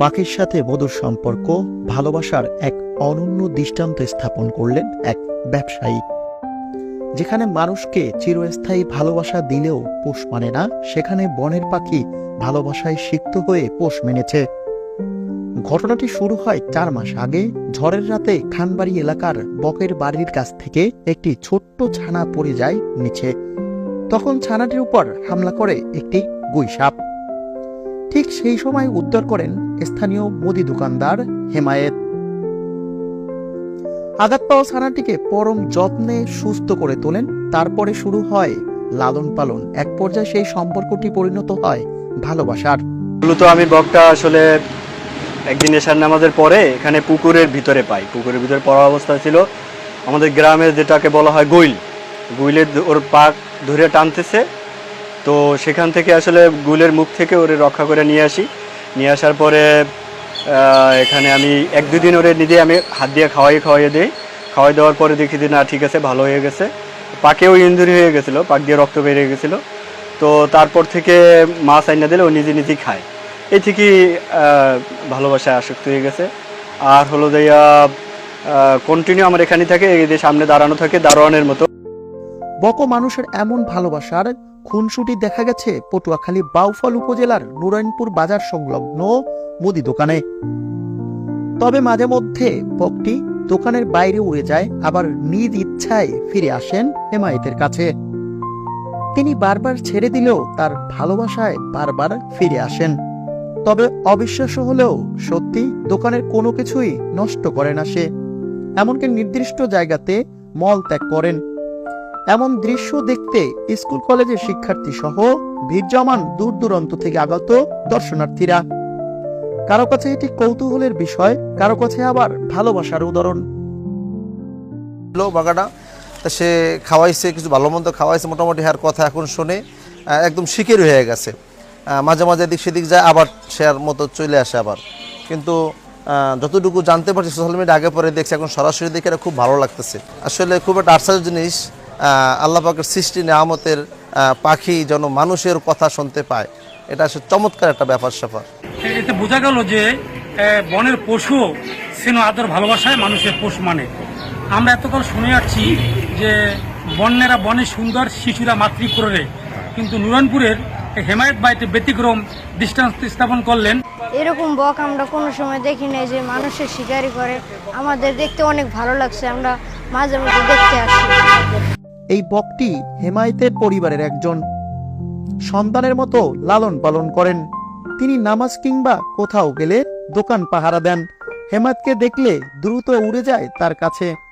পাখির সাথে মধুর সম্পর্ক, ভালোবাসার এক অনন্য দৃষ্টান্ত স্থাপন করলেন এক ব্যবসায়ী। যেখানে মানুষকে চিরস্থায়ী ভালোবাসা দিলেও পোষ মানে না, সেখানে বনের পাখি ভালোবাসায় সিক্ত হয়ে পোষ মেনেছে। ঘটনাটি শুরু হয় চার মাস আগে, ঝড়ের রাতে খানবাড়ি এলাকার বকের বাড়ির কাছ থেকে একটি ছোট্ট ছানা পড়ে যায় নিচে। তখন ছানাটির উপর হামলা করে একটি গুই সাপ ঠিক সেই সময় উদ্ধার করেন স্থানীয় মুদি দোকানদার হেমায়েত। আঘাত পাওয়া ছানাটিকে পরম যত্নে সুস্থ করে তোলেন, তারপরে শুরু হয় লালন পালন। এক পর্যায়ে সেই সম্পর্কটি পরিণত হয় ভালোবাসার। মূলত আমি বকটা আসলে একদিন এশার নামাজের পরে এখানে পুকুরের ভিতরে পাই। পুকুরের ভিতরে পড়া অবস্থা ছিল, আমাদের গ্রামে যেটাকে বলা হয় গৈল গুইলের ওর পাক ধরে টানতেছে তো সেখান থেকে আসলে গুলের মুখ থেকে ওরে রক্ষা করে নিয়ে আসি। নিয়ে আসার পরে এখানে আমি এক দুদিন ওরে নিজে আমি হাত দিয়ে খাওয়াই খাওয়াইয়ে দিই। খাওয়াই দেওয়ার পরে দেখি যে, না, ঠিক আছে, ভালো হয়ে গেছে। পাকেও ইঞ্জুরি হয়ে গেছিল, পাক দিয়ে রক্ত বেরিয়ে গেছিল। তো তারপর থেকে মাছ আইনা দিলে ও নিজে নিজেই খায়। এই থেকেই ভালোবাসায় আসক্ত হয়ে গেছে। আর হলো যাইয়া কন্টিনিউ আমার এখানে থাকে, এই যে সামনে দাঁড়ানো থাকে, দারোয়ানের মতো। বক মানুষের এমন ভালোবাসার খুনসুটি দেখা গেছে পটুয়াখালী বাউফল উপজেলার নুরাইনপুর বাজার সংলগ্ন মুদি দোকানে। তবে মাঝে মধ্যে বকটি দোকানের বাইরে উড়ে যায়, আবার নিজ ইচ্ছায় ফিরে আসেন হেমায়েতের কাছে। তিনি বারবার ছেড়ে দিলেও তার ভালোবাসায় বারবার ফিরে আসেন। তবে অবিশ্বাস্য হলেও সত্যি দোকানের কোনো কিছুই নষ্ট করে না সে। এমনকি নির্দিষ্ট জায়গাতে মল ত্যাগ করেন। এমন দৃশ্য দেখতে স্কুল কলেজের শিক্ষার্থী সহ ভিড় জমান দূর দূরান্ত থেকে আগত দর্শনার্থীরা। কারও কাছে এটি কৌতূহলের বিষয়, কারও কাছে আবার ভালোবাসার উদাহরণ। বাগাটা। সে খাওয়াইছে, কিছু ভালো মন্দ খাওয়াইছে, মোটামুটি হার কথা এখন শুনে একদম শিকের হয়ে গেছে। মাঝে মাঝে এদিক সেদিক যায়, আবার সে আর মতো চলে আসে আবার। কিন্তু যতটুকু জানতে পারছি সোশ্যাল মিডিয়া আগে পরে দেখছি, এখন সরাসরি দেখে খুব ভালো লাগতেছে। আসলে খুব একটা আশ্চর্য জিনিস আল্লাহ পাকের সৃষ্টি নেয়ামতের পাখি যেন মানুষের কথা শুনতে পায়। এটা আসলে চমৎকার একটা ব্যাপার স্যাপার। এতে বোঝা গেল যে বনের পশু সেন আদর ভালোবাসায় মানুষের পোষ মানে। আমরা এতকাল শুনে আসছি যে বন্যেরা বনে সুন্দর শিশুরা মাতৃক্রোড়ে কিন্তু নুরনপুরের হেমায়ত বাড়িতে ব্যতিক্রম দৃষ্টান্ত স্থাপন করলেন। এরকম বক আমরা কোনো সময় দেখি নাই যে মানুষের শিকারি করে। আমাদের দেখতে অনেক ভালো লাগছে আমরা মাঝে মাঝে দেখতে আসি। এই বকটি হেমায়েতের পরিবারের একজন। সন্তানের মতো লালন পালন করেন। তিনি নামাজ কিংবা কোথাও গেলে দোকান পাহারা দেন। হেমায়তকে দেখলে দ্রুত উড়ে যায় তার কাছে।